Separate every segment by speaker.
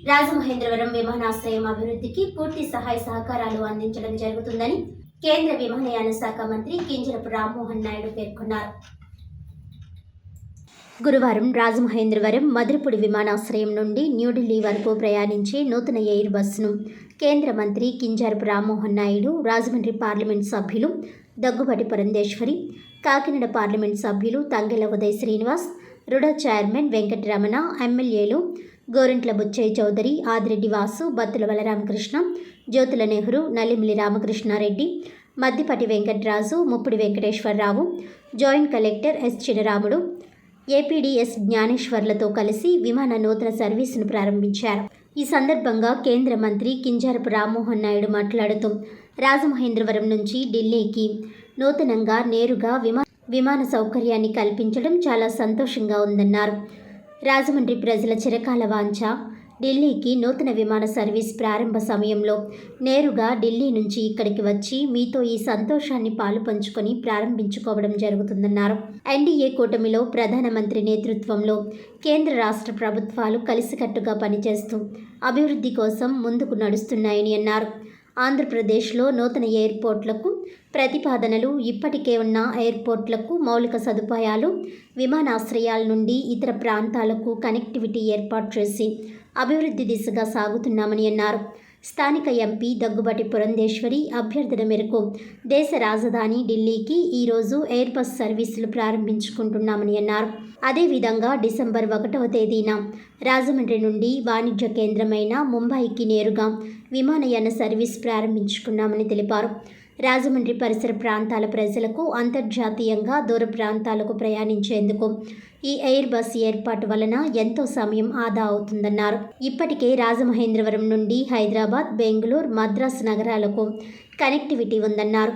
Speaker 1: రాజమహేంద్రవరం విమానాశ్రయం అభివృద్ధికి పూర్తి సహాయ సహకారాలు అందించడం జరుగుతుందని కేంద్ర విమానయాన శాఖ మంత్రి కింజరపు రామ్మోహన్ నాయుడు పేర్కొన్నారు. గురువారం రాజమహేంద్రవరం మధురపుడి విమానాశ్రయం నుండి న్యూఢిల్లీ వరకు ప్రయాణించే నూతన ఎయిర్ బస్సును కేంద్ర మంత్రి కింజరపు రామ్మోహన్ నాయుడు రాజమండ్రి పార్లమెంట్ సభ్యులు దగ్గుబాటి పురంధేశ్వరి కాకినాడ పార్లమెంట్ సభ్యులు తంగెల ఉదయ్ శ్రీనివాస్ రుడా చైర్మన్ వెంకటరమణ ఎమ్మెల్యేలు Gorantla Butchaiah Chowdary Adireddy Vasu Bathula Balaramakrishna Jyothula Nehru Nallamilli Ramakrishnareddy Maddipati Venkataraju Muppidi Venkateswararao joint collector yes Chinaramudu ఏపీడీఎస్ జ్ఞానేశ్వర్లతో కలిసి విమాన నూతన సర్వీసును ప్రారంభించారు. ఈ సందర్భంగా కేంద్ర మంత్రి కింజారపు రామ్మోహన్ నాయుడు మాట్లాడుతూ రాజమహేంద్రవరం నుంచి ఢిల్లీకి నూతనంగా నేరుగా విమా విమాన సౌకర్యాన్ని కల్పించడం చాలా సంతోషంగా ఉందన్నారు. రాజమండ్రి ప్రజల చిరకాల వాంఛ. ఢిల్లీకి నూతన విమాన సర్వీస్ ప్రారంభ సమయంలో నేరుగా ఢిల్లీ నుంచి ఇక్కడికి వచ్చి మీతో ఈ సంతోషాన్ని పాలు పంచుకొని ప్రారంభించుకోవడం జరుగుతుందన్నారు. ఎన్డీఏ కూటమిలో ప్రధానమంత్రి నేతృత్వంలో కేంద్ర రాష్ట్ర ప్రభుత్వాలు కలిసికట్టుగా పనిచేస్తూ అభివృద్ధి కోసం ముందుకు నడుస్తున్నాయని అన్నారు. ఆంధ్రప్రదేశ్లో నూతన ఎయిర్పోర్ట్లకు ప్రతిపాదనలు ఇప్పటికే ఉన్న ఎయిర్పోర్ట్లకు మౌలిక సదుపాయాలు విమానాశ్రయాల నుండి ఇతర ప్రాంతాలకు కనెక్టివిటీ ఏర్పాటు చేసి అభివృద్ధి దిశగా సాగుతున్నామని అన్నారు. స్థానిక ఎంపీ దగ్గుబాటి పురంధేశ్వరి అభ్యర్థన మేరకు దేశ రాజధాని ఢిల్లీకి ఈరోజు ఎయిర్ బస్ సర్వీసులు ప్రారంభించుకుంటున్నామని అన్నారు. అదేవిధంగా డిసెంబర్ ఒకటవ తేదీన రాజమండ్రి నుండి వాణిజ్య కేంద్రమైన ముంబైకి నేరుగా విమానయాన సర్వీస్ ప్రారంభించుకున్నామని తెలిపారు. రాజమండ్రి పరిసర ప్రాంతాల ప్రజలకు అంతర్జాతీయంగా దూర ప్రాంతాలకు ప్రయాణించేందుకు ఈ ఎయిర్ బస్ ఏర్పాటు వలన ఎంతో సమయం ఆదా అవుతుందన్నారు. ఇప్పటికే రాజమహేంద్రవరం నుండి హైదరాబాద్ బెంగళూరు మద్రాసు నగరాలకు కనెక్టివిటీ ఉందన్నారు.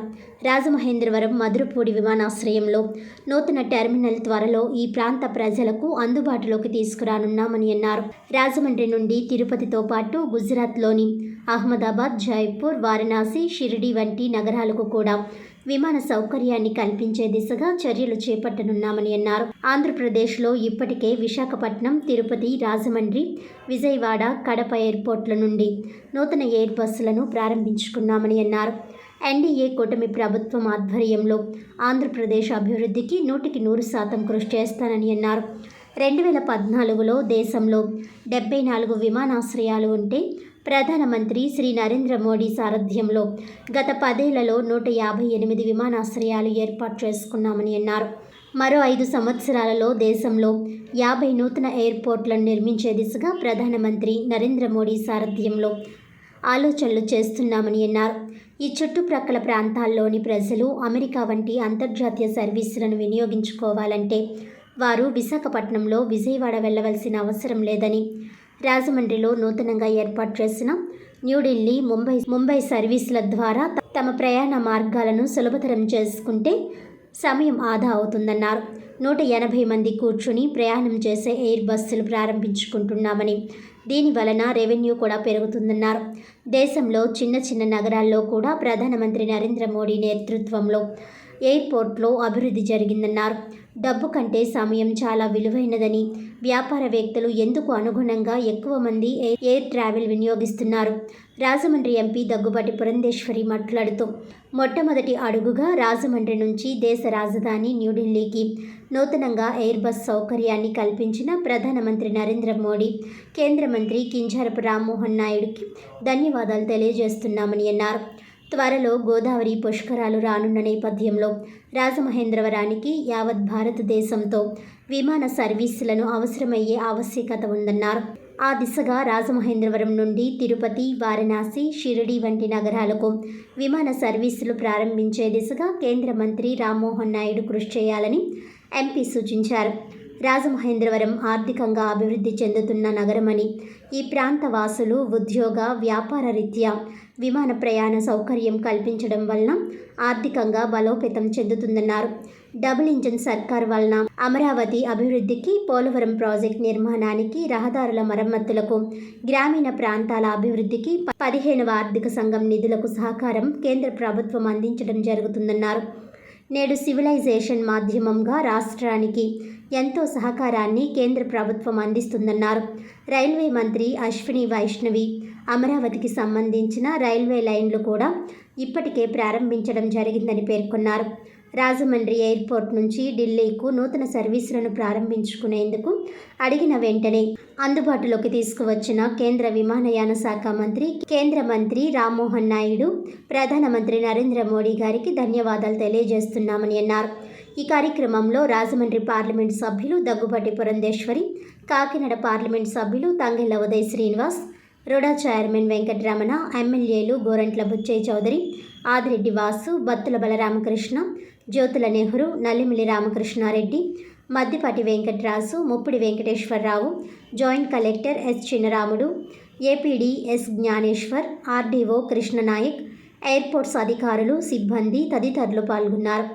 Speaker 1: రాజమహేంద్రవరం మధురపూడి విమానాశ్రయంలో నూతన టెర్మినల్ త్వరలో ఈ ప్రాంత ప్రజలకు అందుబాటులోకి తీసుకురానున్నామని అన్నారు. రాజమండ్రి నుండి తిరుపతితో పాటు గుజరాత్లోని అహ్మదాబాద్ జైపూర్ వారణాసి షిరిడి వంటి నగరాలకు కూడా విమాన సౌకర్యాన్ని కల్పించే దిశగా చర్యలు చేపట్టనున్నామని అన్నారు. ఆంధ్రప్రదేశ్లో ఇప్పటికే విశాఖపట్నం తిరుపతి రాజమండ్రి విజయవాడ కడప ఎయిర్పోర్ట్ల నుండి నూతన ఎయిర్ బస్సులను ప్రారంభించుకున్నామని అన్నారు. ఎన్డీఏ కూటమి ప్రభుత్వం ఆధ్వర్యంలో ఆంధ్రప్రదేశ్ అభివృద్ధికి నూటికి నూరు శాతం కృషి చేస్తానని అన్నారు. రెండు వేల పద్నాలుగులో దేశంలో డెబ్బై నాలుగు విమానాశ్రయాలు ఉంటే ప్రధానమంత్రి శ్రీ నరేంద్ర మోడీ సారథ్యంలో గత పదేళ్ళలో నూట యాభై ఎనిమిది విమానాశ్రయాలు ఏర్పాటు చేసుకున్నామని అన్నారు. మరో ఐదు సంవత్సరాలలో దేశంలో యాభై నూతన ఎయిర్పోర్ట్లను నిర్మించే దిశగా ప్రధానమంత్రి నరేంద్ర మోడీ సారథ్యంలో ఆలోచనలు చేస్తున్నామని అన్నారు. ఈ చుట్టుప్రక్కల ప్రాంతాల్లోని ప్రజలు అమెరికా వంటి అంతర్జాతీయ సర్వీసులను వినియోగించుకోవాలంటే వారు విశాఖపట్నంలో విజయవాడ వెళ్ళవలసిన అవసరం లేదని రాజమండ్రిలో నూతనంగా ఏర్పాటు చేసిన న్యూఢిల్లీ ముంబై ముంబై సర్వీసుల ద్వారా తమ ప్రయాణ మార్గాలను సులభతరం చేసుకుంటే సమయం ఆదా అవుతుందన్నారు. నూట ఎనభై మంది కూర్చుని ప్రయాణం చేసే ఎయిర్ బస్సులు ప్రారంభించుకుంటున్నామని దీని వలన రెవెన్యూ కూడా పెరుగుతుందన్నారు. దేశంలో చిన్న చిన్న నగరాల్లో కూడా ప్రధానమంత్రి నరేంద్ర మోడీ నేతృత్వంలో ఎయిర్పోర్ట్లో అభివృద్ధి జరిగిందన్నారు. డబ్బు కంటే సమయం చాలా విలువైనదని వ్యాపారవేత్తలు ఎందుకు అనుగుణంగా ఎక్కువ మంది ఎయిర్- ఎయిర్ ట్రావెల్ వినియోగిస్తున్నారు? రాజమండ్రి ఎంపీ దగ్గుబాటి పురంధేశ్వరి మాట్లాడుతూ మొట్టమొదటి అడుగుగా రాజమండ్రి నుంచి దేశ రాజధాని న్యూఢిల్లీకి నూతనంగా ఎయిర్ బస్ సౌకర్యాన్ని కల్పించిన ప్రధానమంత్రి నరేంద్ర మోడీ కేంద్ర మంత్రి కింజరపు రామ్మోహన్ నాయుడుకి ధన్యవాదాలు తెలియజేస్తున్నామని అన్నారు. త్వరలో గోదావరి పుష్కరాలు రానున్న నేపథ్యంలో రాజమహేంద్రవరానికి యావత్ భారతదేశంతో విమాన సర్వీసులను అవసరమయ్యే ఆవశ్యకత ఉందన్నారు. ఆ దిశగా రాజమహేంద్రవరం నుండి తిరుపతి వారణాసి షిరిడి వంటి నగరాలకు విమాన సర్వీసులు ప్రారంభించే దిశగా కేంద్ర మంత్రి రామ్మోహన్ నాయుడు కృషి చేయాలని ఎంపీ సూచించారు. రాజమహేంద్రవరం ఆర్థికంగా అభివృద్ధి చెందుతున్న నగరమని ఈ ప్రాంత వాసులు ఉద్యోగ వ్యాపార రీత్యా విమాన ప్రయాణ సౌకర్యం కల్పించడం వలన ఆర్థికంగా బలోపేతం చెందుతుందన్నారు. డబుల్ ఇంజన్ సర్కార్ వలన అమరావతి అభివృద్ధికి పోలవరం ప్రాజెక్ట్ నిర్మాణానికి రహదారుల మరమ్మతులకు గ్రామీణ ప్రాంతాల అభివృద్ధికి పదిహేనవ ఆర్థిక సంఘం నిధులకు సహకారం కేంద్ర ప్రభుత్వం అందించడం జరుగుతుందన్నారు. నేడు సివిలైజేషన్ మాధ్యమంగా రాష్ట్రానికి ఎంతో సహకారాన్ని కేంద్ర ప్రభుత్వం అందిస్తుందన్నారు. రైల్వే మంత్రి అశ్విని వైష్ణవి అమరావతికి సంబంధించిన రైల్వే లైన్లు కూడా ఇప్పటికే ప్రారంభించడం జరిగిందని పేర్కొన్నారు. రాజమండ్రి ఎయిర్పోర్ట్ నుంచి ఢిల్లీకు నూతన సర్వీసులను ప్రారంభించుకునేందుకు అడిగిన వెంటనే అందుబాటులోకి తీసుకువచ్చిన కేంద్ర విమానయాన శాఖ మంత్రి కేంద్ర మంత్రి రామ్మోహన్ నాయుడు ప్రధానమంత్రి నరేంద్ర మోడీ గారికి ధన్యవాదాలు తెలియజేస్తున్నామని అన్నారు. ఈ కార్యక్రమంలో రాజమండ్రి పార్లమెంట్ సభ్యులు దగ్గుబాటి పురంధేశ్వరి కాకినాడ పార్లమెంట్ సభ్యులు తంగెళ్ళ ఉదయ్ శ్రీనివాస్ రుడా చైర్మన్ వెంకటరమణ ఎమ్మెల్యేలు Gorantla Butchaiah Chowdary Adireddy Vasu Bathula Balaramakrishna Jyothula Nehru Nallamilli Ramakrishnareddy Maddipati Venkataraju Muppidi Venkateswararao joint collector S Chinnaramudu APD S Gnaneshwar RDO Krishnanaik airports అధికారులు సిబ్బంది తదితరులు పాల్గొన్నారు.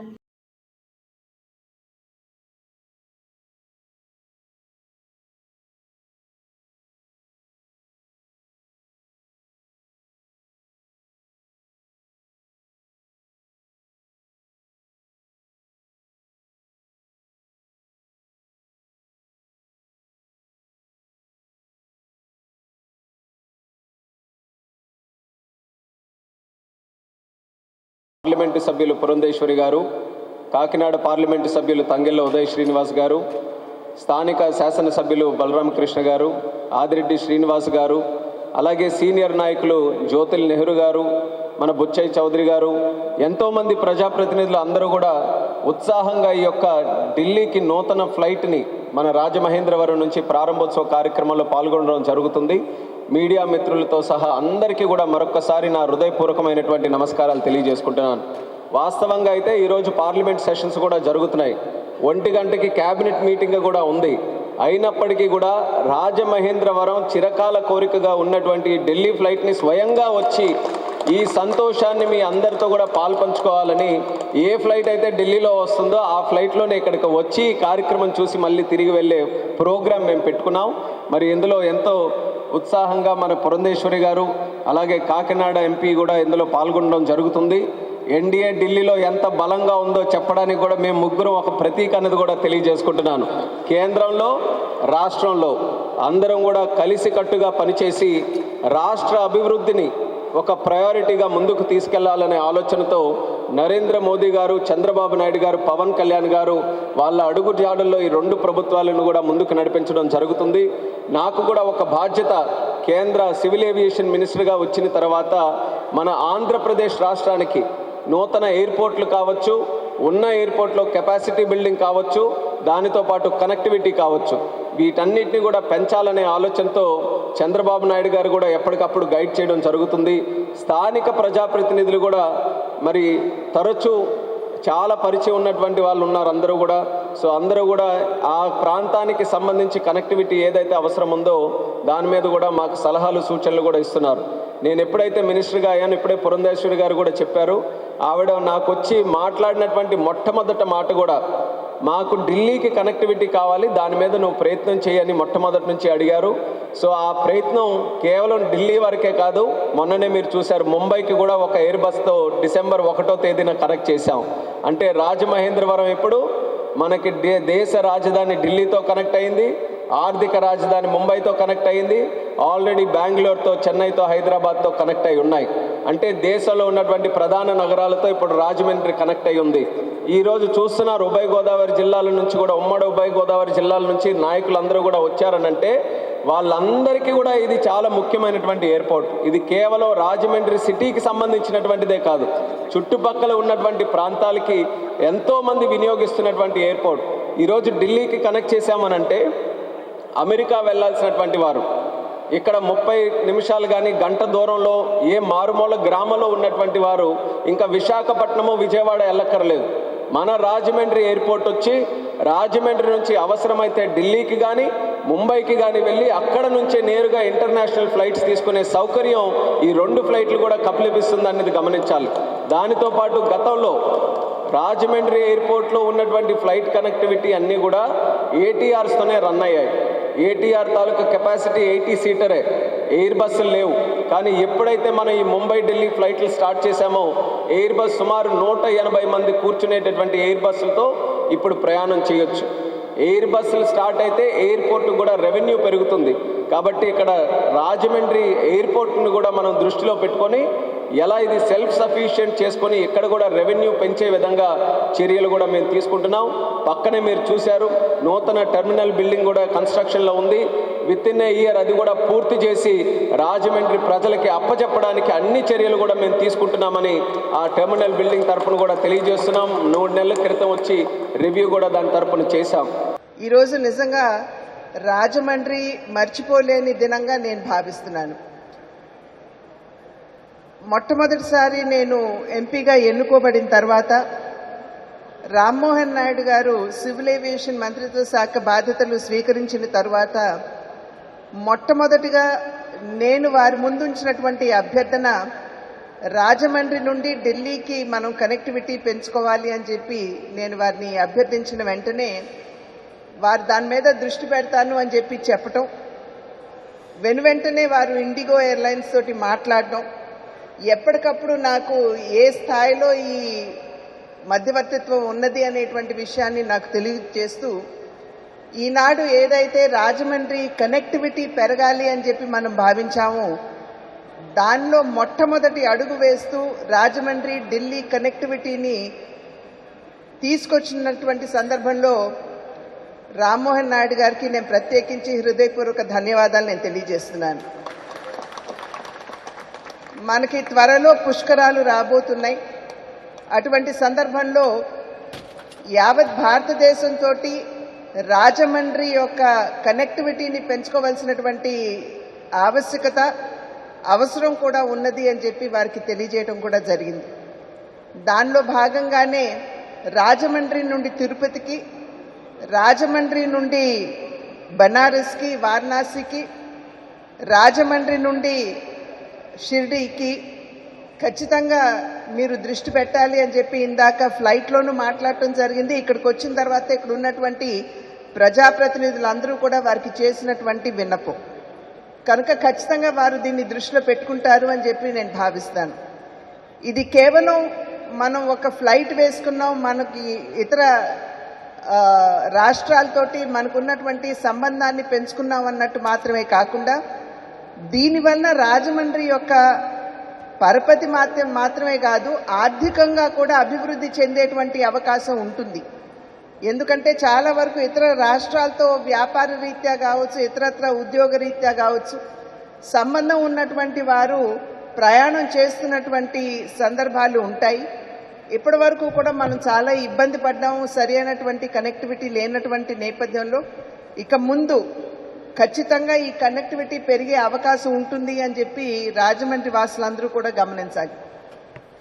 Speaker 2: పార్లమెంటు సభ్యులు పురంధేశ్వరి గారు కాకినాడ పార్లమెంటు సభ్యులు తంగెళ్ళ ఉదయ్ శ్రీనివాస్ గారు స్థానిక శాసనసభ్యులు బలరామకృష్ణ గారు ఆదిరెడ్డి శ్రీనివాస్ గారు అలాగే సీనియర్ నాయకులు జ్యోతిల్ నెహ్రూ గారు మన బుచ్చయ్య చౌదరి గారు ఎంతోమంది ప్రజాప్రతినిధులు అందరూ కూడా ఉత్సాహంగా ఈ యొక్క ఢిల్లీకి నూతన ఫ్లైట్ని మన రాజమహేంద్రవరం నుంచి ప్రారంభోత్సవ కార్యక్రమంలో పాల్గొనడం జరుగుతుంది. మీడియా మిత్రులతో సహా అందరికీ కూడా మరొకసారి నా హృదయపూర్వకమైనటువంటి నమస్కారాలు తెలియజేసుకుంటున్నాను. వాస్తవంగా అయితే ఈరోజు పార్లమెంట్ సెషన్స్ కూడా జరుగుతున్నాయి. ఒంటి గంటకి క్యాబినెట్ మీటింగ్ కూడా ఉంది. అయినప్పటికీ కూడా రాజమహేంద్రవరం చిరకాల కోరికగా ఉన్నటువంటి ఢిల్లీ ఫ్లైట్ని స్వయంగా వచ్చి ఈ సంతోషాన్ని మీ అందరితో కూడా పాల్పంచుకోవాలని ఏ ఫ్లైట్ అయితే ఢిల్లీలో వస్తుందో ఆ ఫ్లైట్లోనే ఇక్కడికి వచ్చి ఈ కార్యక్రమం చూసి మళ్ళీ తిరిగి వెళ్ళే ప్రోగ్రాం మేము పెట్టుకున్నాం. మరి ఇందులో ఎంతో ఉత్సాహంగా మన పురంధేశ్వరి గారు అలాగే కాకినాడ ఎంపీ కూడా ఇందులో పాల్గొనడం జరుగుతుంది. ఎన్డీఏ ఢిల్లీలో ఎంత బలంగా ఉందో చెప్పడానికి కూడా మేము ముగ్గురు ఒక ప్రతీక అనేది కూడా తెలియజేసుకుంటున్నాను. కేంద్రంలో రాష్ట్రంలో అందరం కూడా కలిసికట్టుగా పనిచేసి రాష్ట్ర అభివృద్ధిని ఒక ప్రయారిటీగా ముందుకు తీసుకెళ్ళాలనే ఆలోచనతో నరేంద్ర మోదీ గారు చంద్రబాబు నాయుడు గారు పవన్ కళ్యాణ్ గారు వాళ్ళ అడుగు జాడల్లో ఈ రెండు ప్రభుత్వాలను కూడా ముందుకు నడిపించడం జరుగుతుంది. నాకు కూడా ఒక బాధ్యత కేంద్ర సివిల్ ఏవియేషన్ మినిస్టర్గా వచ్చిన తర్వాత మన ఆంధ్రప్రదేశ్ రాష్ట్రానికి నూతన ఎయిర్పోర్ట్లు కావచ్చు ఉన్న ఎయిర్పోర్ట్లో కెపాసిటీ బిల్డింగ్ కావచ్చు దానితో పాటు కనెక్టివిటీ కావచ్చు. వీటన్నిటిని కూడా పెంచాలనే ఆలోచనతో చంద్రబాబు నాయుడు గారు కూడా ఎప్పటికప్పుడు గైడ్ చేయడం జరుగుతుంది. స్థానిక ప్రజాప్రతినిధులు కూడా మరి తరచూ చాలా పరిచయం ఉన్నటువంటి వాళ్ళు ఉన్నారు అందరూ కూడా. సో అందరూ కూడా ఆ ప్రాంతానికి సంబంధించి కనెక్టివిటీ ఏదైతే అవసరం ఉందో దాని మీద కూడా మాకు సలహాలు సూచనలు కూడా ఇస్తున్నారు. నేను ఎప్పుడైతే మినిస్టర్గా అయ్యాను ఇప్పుడే పురంధేశ్వరి గారు కూడా చెప్పారు. ఆవిడ నాకు వచ్చి మాట్లాడినటువంటి మొట్టమొదట మాట కూడా మాకు ఢిల్లీకి కనెక్టివిటీ కావాలి దాని మీద నువ్వు ప్రయత్నం చేయని మొట్టమొదటి నుంచి అడిగారు. సో ఆ ప్రయత్నం కేవలం ఢిల్లీ వరకే కాదు మొన్ననే మీరు చూశారు ముంబైకి కూడా ఒక ఎయిర్ బస్తో డిసెంబర్ ఒకటో తేదీన కనెక్ట్ చేశాం. అంటే రాజమహేంద్రవరం ఇప్పుడు మనకి దేశ రాజధాని ఢిల్లీతో కనెక్ట్ అయింది ఆర్థిక రాజధాని ముంబైతో కనెక్ట్ అయింది ఆల్రెడీ బెంగళూరుతో చెన్నైతో హైదరాబాద్తో కనెక్ట్ అయి ఉన్నాయి. అంటే దేశంలో ఉన్నటువంటి ప్రధాన నగరాలతో ఇప్పుడు రాజమండ్రి కనెక్ట్ అయి ఉంది. ఈరోజు చూస్తున్నారు ఉభయ గోదావరి జిల్లాల నుంచి కూడా ఉమ్మడి ఉభయ గోదావరి జిల్లాల నుంచి నాయకులందరూ కూడా వచ్చారనంటే వాళ్ళందరికీ కూడా ఇది చాలా ముఖ్యమైనటువంటి ఎయిర్పోర్ట్. ఇది కేవలం రాజమండ్రి సిటీకి సంబంధించినటువంటిదే కాదు చుట్టుపక్కల ఉన్నటువంటి ప్రాంతాలకి ఎంతోమంది వినియోగిస్తున్నటువంటి ఎయిర్పోర్ట్. ఈరోజు ఢిల్లీకి కనెక్ట్ చేశామనంటే అమెరికా వెళ్ళాల్సినటువంటి వారు ఇక్కడ ముప్పై నిమిషాలు కానీ గంట దూరంలో ఏ మారుమూల గ్రామంలో ఉన్నటువంటి వారు ఇంకా విశాఖపట్నము విజయవాడ వెళ్ళక్కర్లేదు మన రాజమండ్రి ఎయిర్పోర్ట్ వచ్చి రాజమండ్రి నుంచి అవసరమైతే ఢిల్లీకి కానీ ముంబైకి కానీ వెళ్ళి అక్కడ నుంచే నేరుగా ఇంటర్నేషనల్ ఫ్లైట్స్ తీసుకునే సౌకర్యం ఈ రెండు ఫ్లైట్లు కూడా కప్లిపిస్తుంది అనేది గమనించాలి. దానితో పాటు గతంలో రాజమండ్రి ఎయిర్పోర్ట్లో ఉన్నటువంటి ఫ్లైట్ కనెక్టివిటీ అన్నీ కూడా ఏటీఆర్స్తోనే రన్ అయ్యాయి. ఏటీఆర్ తాలూకా కెపాసిటీ ఎయిటీ సీటరే. ఎయిర్ బస్సులు లేవు. కానీ ఎప్పుడైతే మనం ఈ ముంబై ఢిల్లీ ఫ్లైట్లు స్టార్ట్ చేశామో ఎయిర్ బస్ సుమారు నూట ఎనభై మంది కూర్చునేటటువంటి ఎయిర్ బస్సులతో ఇప్పుడు ప్రయాణం చేయొచ్చు. ఎయిర్ బస్సులు స్టార్ట్ అయితే ఎయిర్పోర్ట్ కూడా రెవెన్యూ పెరుగుతుంది. కాబట్టి ఇక్కడ రాజమండ్రి ఎయిర్పోర్ట్ను కూడా మనం దృష్టిలో పెట్టుకొని ఎలా ఇది సెల్ఫ్ సఫిషియెంట్ చేసుకొని ఇక్కడ కూడా రెవెన్యూ పెంచే విధంగా చర్యలు కూడా మేము తీసుకుంటున్నాం. పక్కనే మీరు చూశారు నూతన టెర్మినల్ బిల్డింగ్ కూడా కన్స్ట్రక్షన్లో ఉంది. విత్ ఇన్ ఏ ఇయర్ అది కూడా పూర్తి చేసి రాజమండ్రి ప్రజలకి అప్పచెప్పడానికి అన్ని చర్యలు కూడా మేము తీసుకుంటున్నామని ఆ టెర్మినల్ బిల్డింగ్ తరఫున కూడా తెలియజేస్తున్నాం. మూడు నెలల క్రితం వచ్చి రివ్యూ కూడా దాని తరఫున చేశాం.
Speaker 3: ఈరోజు నిజంగా రాజమండ్రి మర్చిపోలేని దినంగా నేను భావిస్తున్నాను. మొట్టమొదటిసారి నేను ఎంపీగా ఎన్నుకోబడిన తర్వాత రామ్మోహన్ నాయుడు గారు సివిల్ ఏవియేషన్ మంత్రిత్వ శాఖ బాధ్యతలు స్వీకరించిన తర్వాత మొట్టమొదటిగా నేను వారి ముందుంచినటువంటి అభ్యర్థన రాజమండ్రి నుండి ఢిల్లీకి మనం కనెక్టివిటీ పెంచుకోవాలి అని చెప్పి నేను వారిని అభ్యర్థించిన వెంటనే వారు దాని మీద దృష్టి పెడతాను అని చెప్పి చెప్పటం. వెను వెంటనే వారు ఇండిగో ఎయిర్లైన్స్ తోటి మాట్లాడడం ఎప్పటికప్పుడు నాకు ఏ స్థాయిలో ఈ మధ్యవర్తిత్వం ఉన్నది అనేటువంటి విషయాన్ని నాకు తెలియజేస్తూ ఈనాడు ఏదైతే రాజమండ్రి కనెక్టివిటీ పెరగాలి అని చెప్పి మనం భావించామో దానిలో మొట్టమొదటి అడుగు వేస్తూ రాజమండ్రి ఢిల్లీ కనెక్టివిటీని తీసుకొచ్చినటువంటి సందర్భంలో రామ్మోహన్ నాయుడు గారికి నేను ప్రత్యేకించి హృదయపూర్వక ధన్యవాదాలు నేను తెలియజేస్తున్నాను. మనకి త్వరలో పుష్కరాలు రాబోతున్నాయి. అటువంటి సందర్భంలో యావత్ భారతదేశంతో రాజమండ్రి యొక్క కనెక్టివిటీని పెంచుకోవాల్సినటువంటి ఆవశ్యకత అవసరం కూడా ఉన్నది అని చెప్పి వారికి తెలియజేయడం కూడా జరిగింది. దానిలో భాగంగానే రాజమండ్రి నుండి తిరుపతికి రాజమండ్రి నుండి బనారస్కి వారణాసికి రాజమండ్రి నుండి షిర్డీకి ఖచ్చితంగా మీరు దృష్టి పెట్టాలి అని చెప్పి ఇందాక ఫ్లైట్లోనూ మాట్లాడటం జరిగింది. ఇక్కడికి వచ్చిన తర్వాత ఇక్కడ ఉన్నటువంటి ప్రజాప్రతినిధులందరూ కూడా వారికి చేసినటువంటి విన్నపం. కనుక ఖచ్చితంగా వారు దీన్ని దృష్టిలో పెట్టుకుంటారు అని చెప్పి నేను భావిస్తాను. ఇది కేవలం మనం ఒక ఫ్లైట్ వేసుకున్నాం మనకి ఇతర రాష్ట్రాలతోటి మనకున్నటువంటి సంబంధాన్ని పెంచుకున్నాం అన్నట్టు మాత్రమే కాకుండా దీనివల్ల రాజమండ్రి యొక్క పరపతి మాత్రం మాత్రమే కాదు ఆర్థికంగా కూడా అభివృద్ధి చెందేటువంటి అవకాశం ఉంటుంది. ఎందుకంటే చాలా వరకు ఇతర రాష్ట్రాలతో వ్యాపార రీత్యా కావచ్చు ఇతరత్ర ఉద్యోగ రీత్యా కావచ్చు సంబంధం ఉన్నటువంటి వారు ప్రయాణం చేస్తున్నటువంటి సందర్భాలు ఉంటాయి. ఇప్పటి వరకు కూడా మనం చాలా ఇబ్బంది పడ్డాము సరి అయినటువంటి కనెక్టివిటీ లేనటువంటి నేపథ్యంలో. ఇక ముందు ఖచ్చితంగా ఈ కనెక్టివిటీ పెరిగే అవకాశం ఉంటుంది అని చెప్పి రాజమండ్రి వాసులందరూ కూడా గమనించాలి.